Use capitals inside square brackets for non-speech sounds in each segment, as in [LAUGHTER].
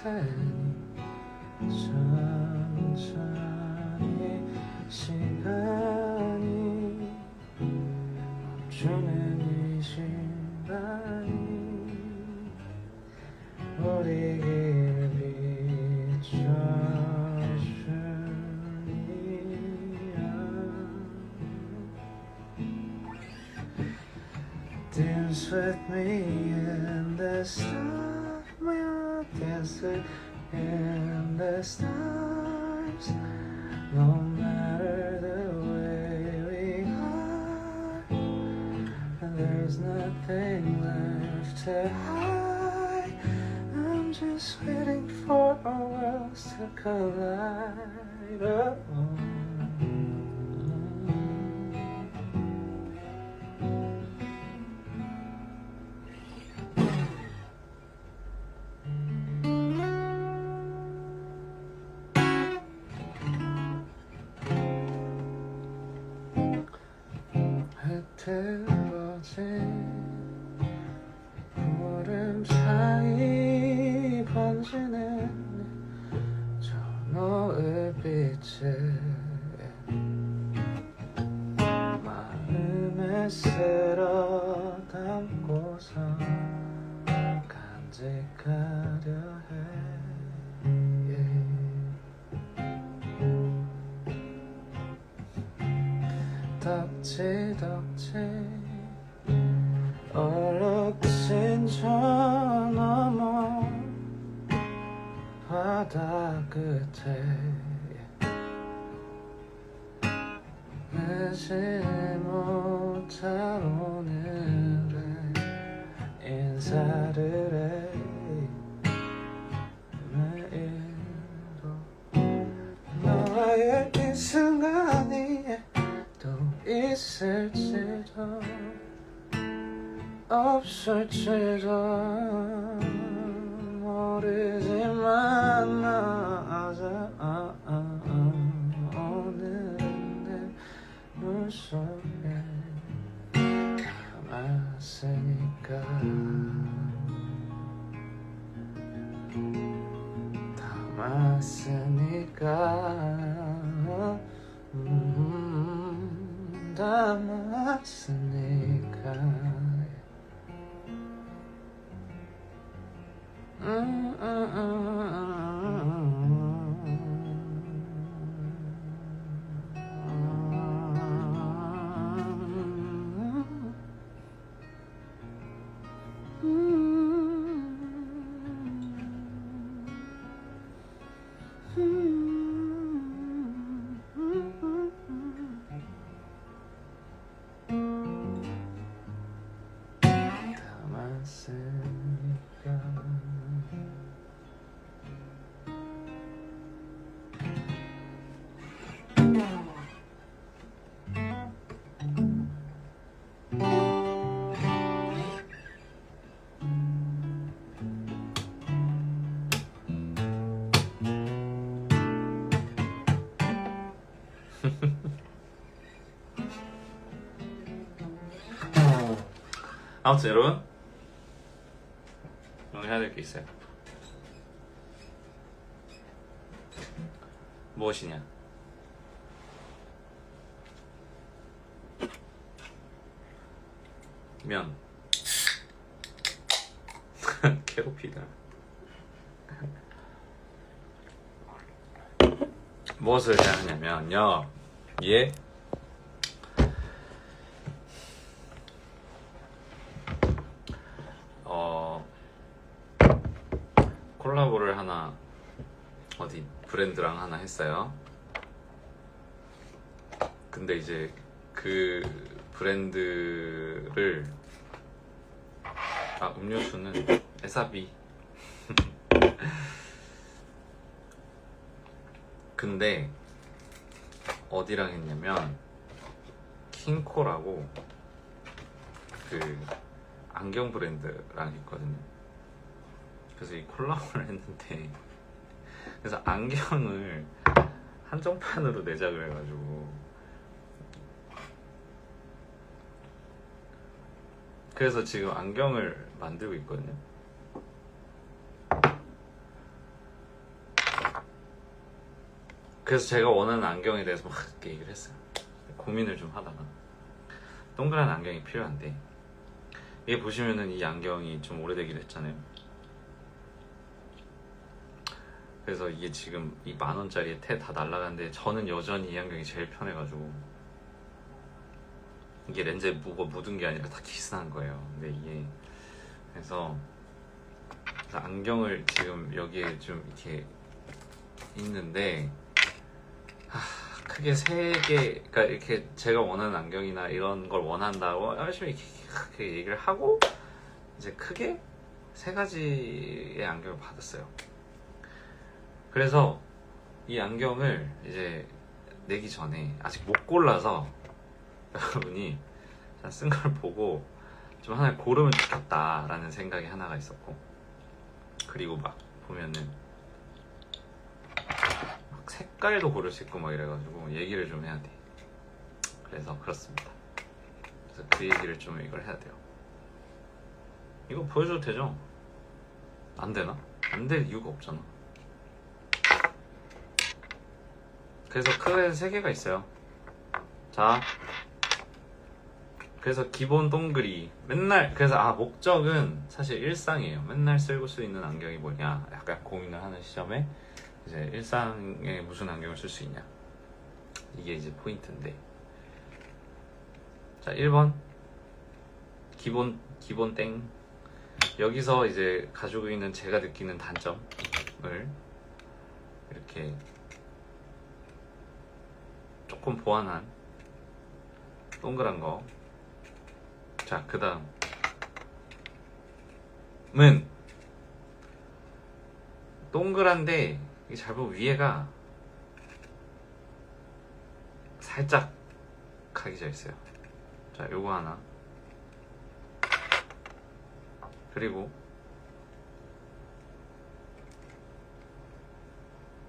천천히 시간이 멈추는 이 시간이 우리 길 비춰주리야 Dance with me in the stars In the stars. No matter the way we are There's nothing left to hide. I'm just waiting for our worlds to collide. Oh. 저 노을빛에 마음에 쓸어 담고서 간직하려 해. 덕지 덕지 얼룩진 저 바다 끝에. 늦지 못할 오늘의 인사를 해. 매일도 너와의 이 순간이 또 있을지도 없을지도 모르지 만 나자 아, 아, 아, 오늘은 내 물속에 담았으니까 음, 담았으니까 [LAUGHS] 아무튼 여러분 오늘 해야 될 게 있어요. 무엇이냐? 면. [LAUGHS] 괴롭히다 무엇을 해야 하냐면요. 예. 어 콜라보를 하나 어디 브랜드랑 하나 했어요. 근데 이제 그 브랜드를 아 음료수는 에사비 근데 어디랑 했냐면 킹코라고 그 안경 브랜드랑 했거든요. 그래서 이 콜라보를 [LAUGHS] 했는데 그래서 안경을 한정판으로 내작을 해가지고 그래서 지금 안경을 만들고 있거든요. 그래서 제가 원하는 안경에 대해서 막 이렇게 얘기를 했어요. 고민을 좀 하다가 동그란 안경이 필요한데 이게 보시면은 이 안경이 좀 오래되기도 했잖아요. 그래서 이게 지금 이 만 원짜리에 테다 날라갔는데 저는 여전히 이 안경이 제일 편해가지고 이게 렌즈에 뭐가 묻은 게 아니라 다 기스난 거예요. 근데 이게 그래서 안경을 지금 여기에 좀 이렇게 있는데 하, 크게 세 개, 그러니까 이렇게 제가 원하는 안경이나 이런 걸 원한다고 열심히 이렇게 얘기를 하고 이제 크게 세 가지의 안경을 받았어요. 그래서 이 안경을 이제 내기 전에 아직 못 골라서 [LAUGHS] 여러분이 쓴 걸 보고 좀 하나 고르면 좋겠다라는 생각이 하나가 있었고 그리고 막 보면은 막 색깔도 고를 수 있고 막 이래가지고 얘기를 좀 해야 돼. 그래서 그렇습니다. 그래서 그 얘기를 좀 이걸 해야 돼요. 이거 보여줘도 되죠? 안 되나? 안 될 이유가 없잖아. 그래서 크게 세 개가 있어요. 자, 그래서 기본 동그리 맨날 그래서 아 목적은 사실 일상이에요. 맨날 쓸고 수 있는 안경이 뭐냐 약간 고민을 하는 시점에 이제 일상에 무슨 안경을 쓸 수 있냐. 이게 이제 포인트인데. 자 1번. 기본 기본 땡. 여기서 이제 가지고 있는 제가 느끼는 단점을 이렇게 조금 보완한 동그란 거. 자, 그 다음. 은 동그란데, 이게 잘 보면 위에가 살짝 각이져 있어요. 자, 요거 하나. 그리고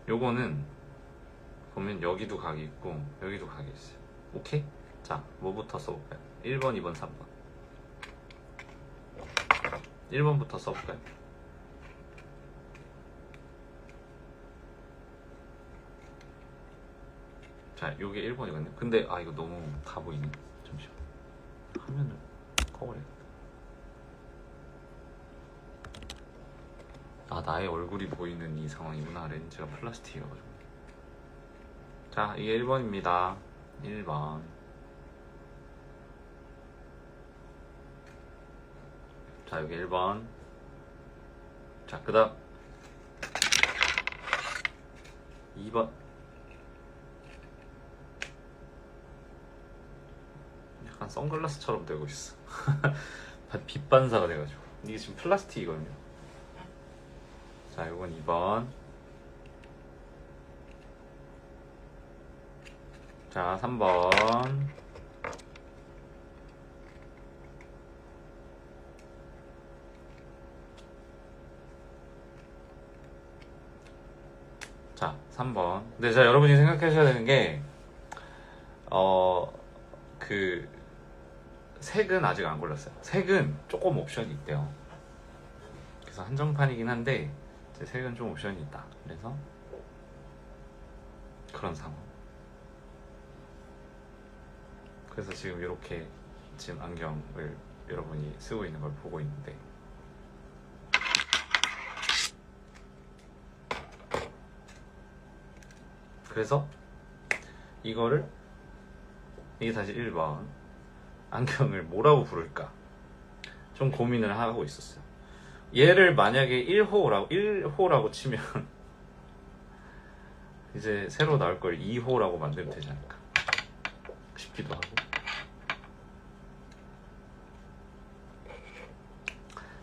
요거는 보면 여기도 각이 있고 여기도 각이 있어요. 오케이? 자, 뭐부터 써볼까요? 1번, 2번, 3번. 1번부터 써볼까요? 자, 요게 1번이거든요. 근데, 아, 이거 너무 가 보이네. 잠시만. 화면을 꺼버려야겠다. 아, 나의 얼굴이 보이는 이 상황이구나. 렌즈가 플라스틱이어가지고. 자, 이게 1번입니다. 1번. 자, 여기 1번. 자, 그 다음. 2번. 약간 선글라스처럼 되고 있어. [LAUGHS] 빛 반사가 돼가지고. 이게 지금 플라스틱이거든요. 자, 이건 2번. 자, 3번. 자, 3번. 근데 자, 여러분이 생각하셔야 되는 게, 어, 그, 색은 아직 안 골랐어요. 색은 조금 옵션이 있대요. 그래서 한정판이긴 한데, 제 색은 좀 옵션이 있다. 그래서, 그런 상황. 그래서 지금 이렇게 지금 안경을 여러분이 쓰고 있는 걸 보고 있는데, 그래서 이거를 이게 다시 1번 안경을 뭐라고 부를까? 좀 고민을 하고 있었어요. 얘를 만약에 1호라고 1호라고 치면 [LAUGHS] 이제 새로 나올 걸 2호라고 만들면 되지 않을까 싶기도 하고.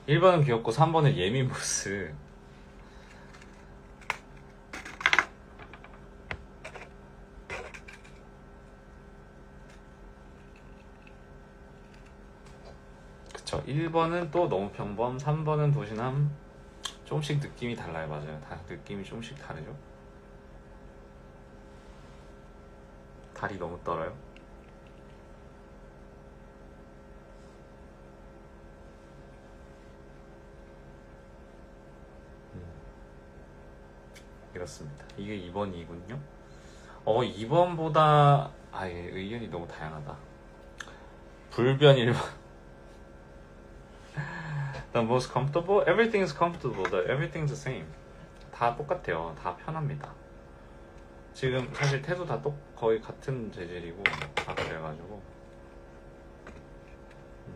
1번은 귀엽고 3번은 예민보스 그쵸. 1번은 또 너무 평범 3번은 도시남. 조금씩 느낌이 달라요. 맞아요. 다 느낌이 조금씩 다르죠? 다리 너무 떨어요? 음, 이렇습니다. 이게 2번이군요. 어 2번보다 아예. 의견이 너무 다양하다. 불변 1번. The most comfortable? Everything is comfortable. The everything's the same. 다 똑같아요. 다 편합니다. 지금 사실 태도 다 똑, 거의 같은 재질이고 다 그래가지고 음.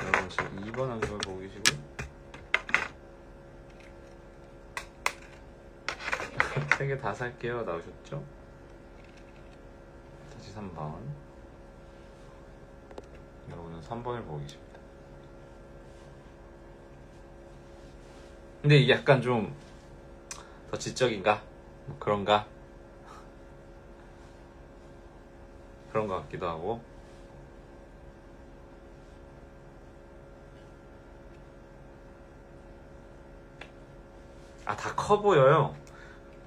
여러분 지금 2번 안경을 보고 계시고 [LAUGHS] 세 개 다 살게요 나오셨죠? 다시 3번 여러분은 3번을 보고 계십니다 근데 이게 약간 좀 더 지적인가? 뭐 그런가? 그런 것 같기도 하고 아 다 커 보여요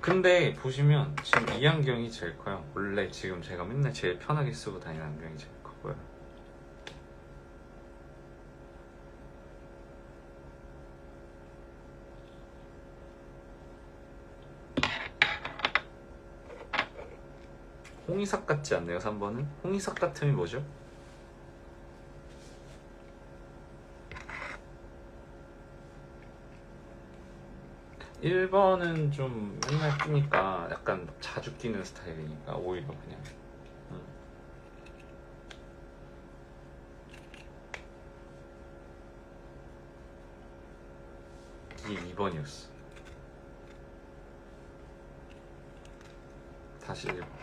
근데 보시면 지금 이 안경이 제일 커요 원래 지금 제가 맨날 제일 편하게 쓰고 다니는 안경이 제일 커 보여요 홍이삭 같지 않네요 3번은? 홍이삭 같음이 뭐죠? 일번은좀 맨날 끼니까 약간 자주 끼는 스타일이니까 오히려 그냥 음. 이게 2번이었어 다시 1번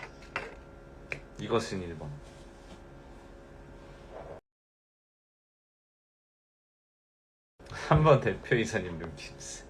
이것은 1번. 한 번 [LAUGHS] 대표이사님 눈키스